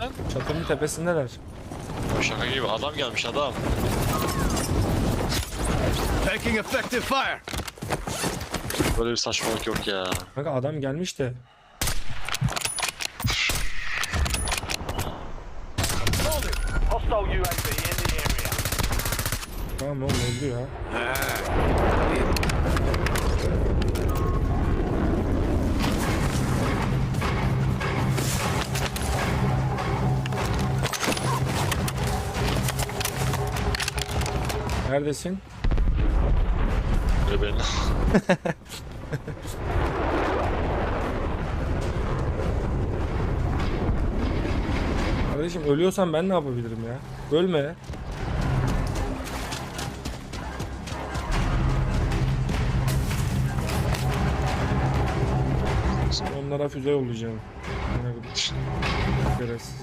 sen? Çatının tepesindeler. Şaka gibi adam gelmiş adam. Taking effective fire. Böyle bir saçmalık yok ya. Kanka adam gelmiş de. Hostile UAV in the area. Tamam oğlum öldü ya. Neredesin? Ve beni. Kardeşim ölüyorsan ben ne yapabilirim ya? Ölme. Onlara füze yollayacağım. Şerefsiz.